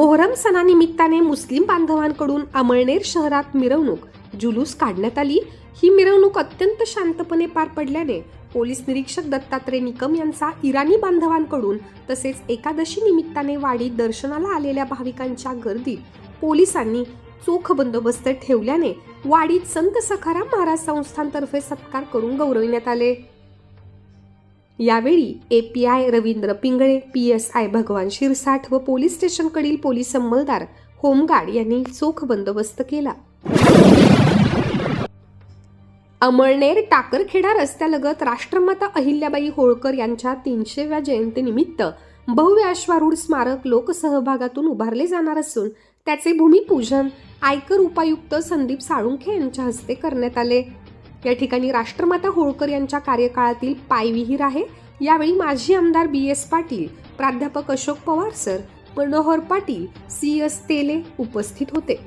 मोहरम सणानिमित्ताने मुस्लिम बांधवांकडून अमळनेर शहरात मिरवणूक जुलूस काढण्यात आली. ही मिरवणूक अत्यंत शांतपणे पार पडल्याने पोलीस निरीक्षक दत्तात्रय निकम यांचा इराणी बांधवांकडून तसेच एकादशी निमित्ताने वाडीत दर्शनाला आलेल्या भाविकांच्या गर्दीत पोलिसांनी चोख बंदोबस्त ठेवल्याने वाडीत संत सखाराम महाराज संस्थांतर्फे सत्कार करून गौरविण्यात आले. यावेळी A P I Ravindra Pingale P S I Bhagwan Shirsath व पोलीस स्टेशनकडील पोलीस अंमलदार होमगार्ड यांनी चोख बंदोबस्त केला. अमळनेर टाकरखेडा रस्त्यालगत राष्ट्रमाता अहिल्याबाई होळकर यांच्या तीनशेव्या जयंतीनिमित्त भव्य स्मारक लोकसहभागातून उभारले जाणार असून त्याचे भूमिपूजन आयकर उपायुक्त संदीप साळुंखे यांच्या हस्ते करण्यात आले. या ठिकाणी राष्ट्रमाता होळकर यांच्या कार्यकाळातील पायविहीर आहे. यावेळी माजी आमदार बी एस पाटील प्राध्यापक Ashok Pawar sir Manohar Patil C S Tele उपस्थित होते.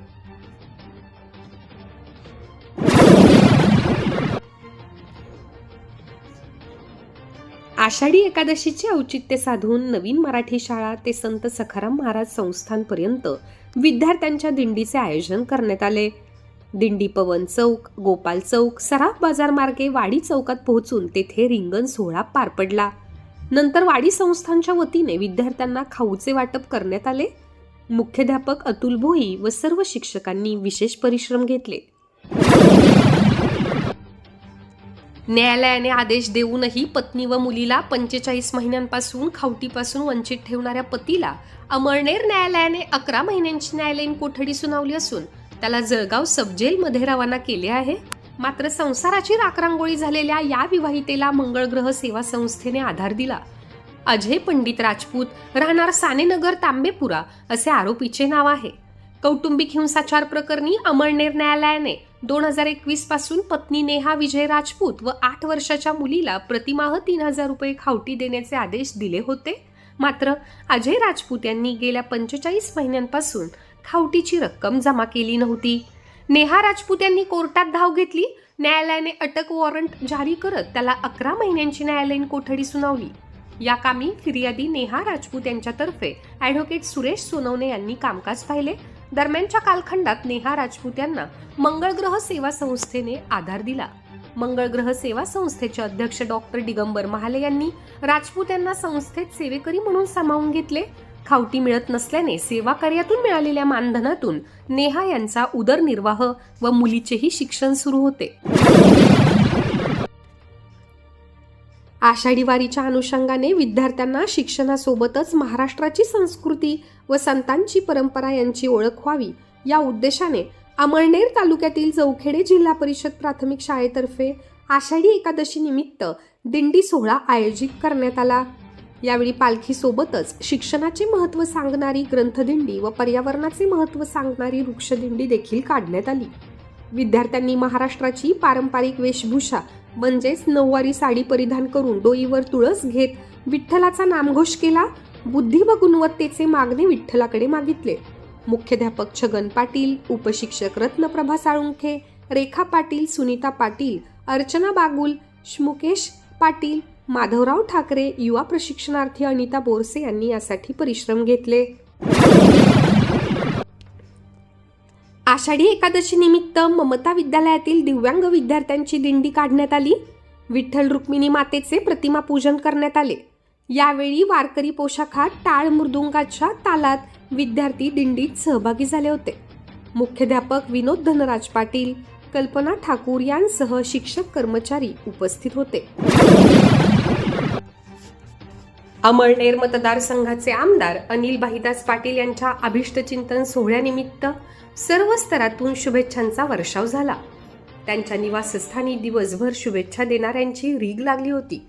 आषाढी एकादशीचे औचित्य साधून नवीन मराठी शाळा ते संत सखाराम महाराज संस्थांपर्यंत विद्यार्थ्यांच्या दिंडीचे आयोजन करण्यात आले. दिंडी पवन चौक गोपाल चौक सराफ बाजार मार्गे वाडी चौकात पोहोचून तेथे रिंगण सोहळा पार पडला. नंतर वाडी संस्थांच्या वतीने विद्यार्थ्यांना खाऊचे वाटप करण्यात आले. मुख्याध्यापक अतुल भोई व सर्व शिक्षकांनी विशेष परिश्रम घेतले. न्यायालयाने आदेश देऊनही पत्नी व मुलीला पंचेचाळीस महिन्यांपासून खावटीपासून वंचित ठेवणाऱ्या पतीला अमळनेर न्यायालयाने अकरा महिन्यांची न्यायालयीन कोठडी सुनावली असून त्याला जळगाव सबजेलमध्ये रवाना केले आहे. मात्र संसाराची राखरांगोळी झालेल्या या विवाहितेला मंगळग्रह सेवा संस्थेने आधार दिला. अजय पंडित राजपूत राहणार सानेनगर तांबेपुरा असे आरोपीचे नाव आहे. कौटुंबिक हिंसाचार प्रकरणी अमळनेर न्यायालयाने दोन हजार एकवीसपासून पत्नी नेहा विजय राजपूत व आठ वर्षाच्या मुलीला प्रतिमाह तीन हजार रुपये खावटी देण्याचे आदेश दिले होते. मात्र अजय राजपूत यांनी गेल्या पंचेचाळीस महिन्यांपासून खावटीची रक्कम जमा केली नव्हती. नेहा राजपूत यांनी कोर्टात धाव घेतली. न्यायालयाने अटक वॉरंट जारी करत त्याला अकरा महिन्यांची न्यायालयीन कोठडी सुनावली. या कामी फिर्यादी नेहा राजपूत यांच्यातर्फे ॲडव्होकेट सुरेश सोनवणे यांनी कामकाज पाहिले. दरम्यानच्या कालखंडात नेहा राजपूत यांना मंगळग्रह सेवा संस्थेने आधार दिला. मंगळग्रह सेवा संस्थेचे अध्यक्ष डॉक्टर दिगंबर महाले यांनी राजपूत यांना संस्थेत सेवेकरी म्हणून सामावून घेतले. खावटी मिळत नसल्याने सेवा कार्यातून मिळालेल्या मानधनातून नेहा यांचा उदरनिर्वाह व मुलीचेही शिक्षण सुरू होते. आषाढी वारीच्या अनुषंगाने विद्यार्थ्यांना शिक्षणासोबतच महाराष्ट्राची संस्कृती व संतांची परंपरा यांची ओळख व्हावी या उद्देशाने अमळनेर तालुक्यातील चौखेडे जिल्हा परिषद प्राथमिक शाळेतर्फे आषाढी एकादशी निमित्त दिंडी सोहळा आयोजित करण्यात आला. यावेळी पालखीसोबतच शिक्षणाचे महत्त्व सांगणारी ग्रंथदिंडी व पर्यावरणाचे महत्त्व सांगणारी वृक्षदिंडी देखील काढण्यात आली. विद्यार्थ्यांनी महाराष्ट्राची पारंपरिक वेशभूषा म्हणजेच नऊवारी साडी परिधान करून डोईवर तुळस घेत विठ्ठलाचा नामघोष केला बुद्धी व गुणवत्तेचे मागणे विठ्ठलाकडे मागितले. मुख्याध्यापक छगन पाटील उपशिक्षक रत्नप्रभा साळुंखे रेखा पाटील सुनीता पाटील अर्चना बागुल श्मुकेश पाटील माधवराव ठाकरे युवा प्रशिक्षणार्थी अनिता बोरसे यांनी यासाठी परिश्रम घेतले. आषाढी एकादशी निमित्त ममता विद्यालयातील दिव्यांग विद्यार्थ्यांची दिंडी काढण्यात आली. विठ्ठल रुक्मिणी मातेचे प्रतिमा पूजन करण्यात आले. यावेळी वारकरी पोशाखात टाळ मृदुंगाच्या तालात विद्यार्थी दिंडीत सहभागी झाले होते. मुख्याध्यापक विनोद धनराज पाटील कल्पना ठाकूर यांसह शिक्षक कर्मचारी उपस्थित होते. अमळनेर मतदारसंघाचे आमदार अनिल भाईदास पाटील यांच्या अभिष्टचिंतन सोहळ्यानिमित्त सर्व स्तरातून शुभेच्छांचा वर्षाव झाला. त्यांच्या निवासस्थानी दिवसभर शुभेच्छा देणाऱ्यांची रीग लागली होती.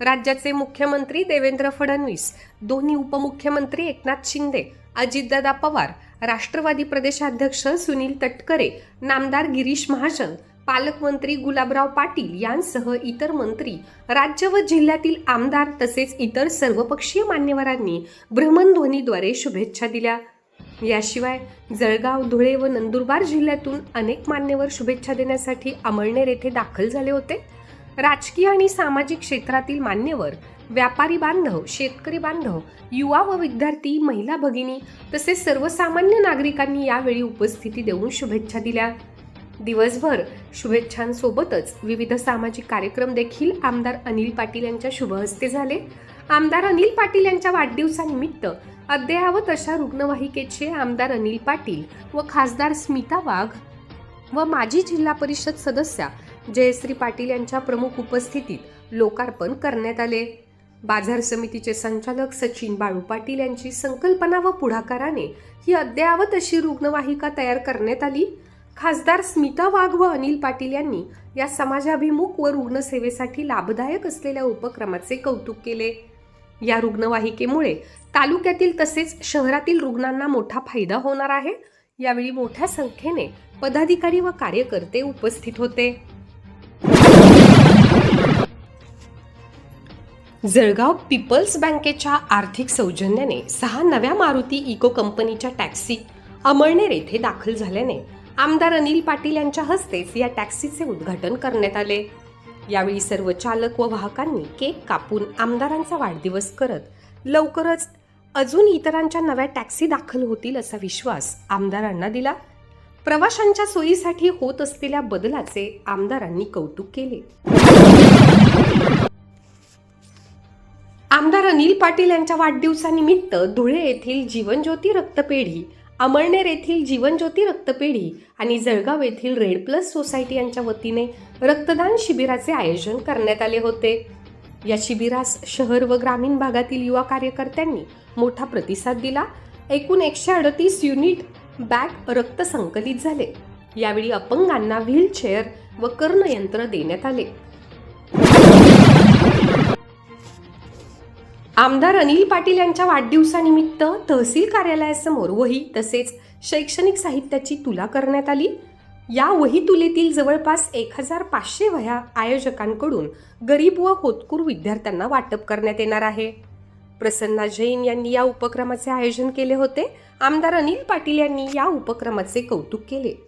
राज्याचे मुख्यमंत्री देवेंद्र फडणवीस दोन्ही उपमुख्यमंत्री एकनाथ शिंदे अजितदादा पवार राष्ट्रवादी प्रदेशाध्यक्ष सुनील तटकरे नामदार गिरीश महाजन पालकमंत्री गुलाबराव पाटील यांसह इतर मंत्री राज्य व जिल्ह्यातील आमदार तसेच इतर सर्वपक्षीय मान्यवरांनी भ्रमणध्वनीद्वारे शुभेच्छा दिल्या. याशिवाय जळगाव धुळे व नंदुरबार जिल्ह्यातून अनेक मान्यवर शुभेच्छा देण्यासाठी अमळनेर येथे दाखल झाले होते. राजकीय आणि सामाजिक क्षेत्रातील मान्यवर व्यापारी बांधव शेतकरी बांधव युवा व विद्यार्थी महिला भगिनी तसेच सर्वसामान्य नागरिकांनी यावेळी उपस्थिती देऊन शुभेच्छा दिल्या. दिवसभर शुभेच्छांसोबतच विविध सामाजिक कार्यक्रम देखील आमदार अनिल पाटील यांच्या शुभहस्ते झाले. आमदार अनिल पाटील यांच्या वाढदिवसानिमित्त अद्ययावत अशा रुग्णवाहिकेचे आमदार अनिल पाटील व खासदार स्मिता वाघ व माजी जिल्हा परिषद सदस्या जयश्री पाटील यांच्या प्रमुख उपस्थितीत लोकार्पण करण्यात आले. बाजार समितीचे संचालक सचिन बाळू पाटील यांची संकल्पना व पुढाकाराने ही अद्ययावत अशी रुग्णवाहिका तयार करण्यात आली. खासदार स्मिता वाघ व अनिल पाटील यांनी या समाजाभिमुख व रुग्णसेवेसाठी लाभदायक असलेल्या उपक्रमाचे कौतुक केले. या रुग्णवाहिकेमुळे तालुक्यातील तसेच शहरातील रुग्णांना मोठा फायदा होणार आहे. यावेळी मोठ्या संख्येने पदाधिकारी व कार्यकर्ते उपस्थित होते. जळगाव पीपल्स बँकेच्या आर्थिक सौजन्याने सहा नव्या मारुती इको कंपनीच्या टॅक्सी अमळनेर येथे दाखल झाल्याने आमदार अनिल पाटील यांच्या हस्तेच या टॅक्सीचे उद्घाटन करण्यात आले. यावेळी सर्व चालक व वाहकांनी केक कापून आमदारांचा वाढदिवस करत लवकरच अजून इतरांच्या नव्या टॅक्सी दाखल होतील असा विश्वास आमदारांना दिला. प्रवाशांच्या सोयीसाठी होत असलेल्या बदलाचे आमदारांनी कौतुक केले. आमदार अनिल पाटील यांच्या वाढदिवसानिमित्त धुळे येथील जीवनज्योती रक्तपेढी अमळनेर येथील जीवनज्योती रक्तपेढी आणि जळगाव येथील रेड प्लस सोसायटी यांच्या वतीने रक्तदान शिबिराचे आयोजन करण्यात आले होते. या शिबिरास शहर व ग्रामीण भागातील युवा कार्यकर्त्यांनी मोठा प्रतिसाद दिला. एकूण एकशे अडतीस युनिट बॅग रक्त संकलित झाले. यावेळी अपंगांना व्हीलचेअर व कर्णयंत्र देण्यात आले. आमदार अनिल पाटील यांच्या वाढदिवसानिमित्त तहसील कार्यालयासमोर वही तसेच शैक्षणिक साहित्याची तुला करण्यात आली. या वही तुलेतील जवळपास एक हजार पाचशे वह्या आयोजकांकडून गरीब व होतकूर विद्यार्थ्यांना वाटप करण्यात येणार आहे. प्रसन्ना जैन यांनी या उपक्रमाचे आयोजन केले होते. आमदार अनिल पाटील यांनी या उपक्रमाचे कौतुक केले.